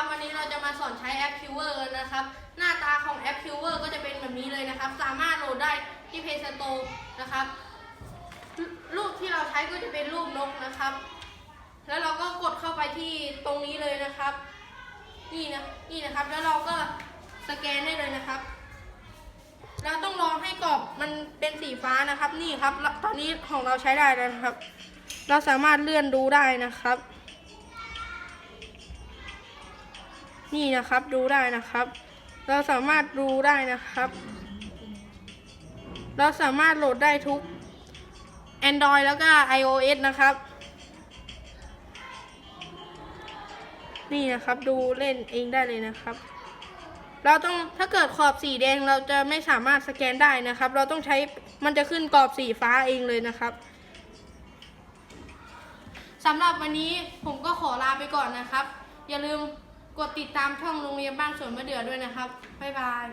ครับ วันนี้เราจะมาสอนใช้แอป Qver นะครับ หน้าตาของแอป Qver ก็จะเป็นแบบนี้เลยนะครับ สามารถโหลดได้ที่ Play Store นะครับ รูปที่เราใช้ก็จะเป็นรูปนกนะครับ แล้วเราก็กดเข้าไปที่ตรงนี้เลยนะครับ นี่นะ นี่นะครับ แล้วเราก็สแกนได้เลยนะครับ เราต้องรอให้กรอบมันเป็นสีฟ้านะครับ นี่ครับ ตอนนี้ของเราใช้ได้แล้วนะครับ เราสามารถเลื่อนดูได้นะครับ นี่นะครับดูได้นะครับ เราสามารถดูได้นะครับ เราสามารถโหลดได้ทุก Android แล้วก็ iOS นะครับ นี่นะครับดูเล่นเองได้เลยนะครับ เราต้องถ้าเกิดขอบสีแดงเราจะไม่สามารถสแกนได้นะครับ เราต้องใช้มันจะขึ้นกรอบสีฟ้าเองเลยนะครับสำหรับวันนี้ผมก็ขอลาไปก่อนนะครับ อย่าลืม กดติดตามช่องโรงเรียนบ้านสวนมะเดื่อด้วยนะครับ บ๊ายบาย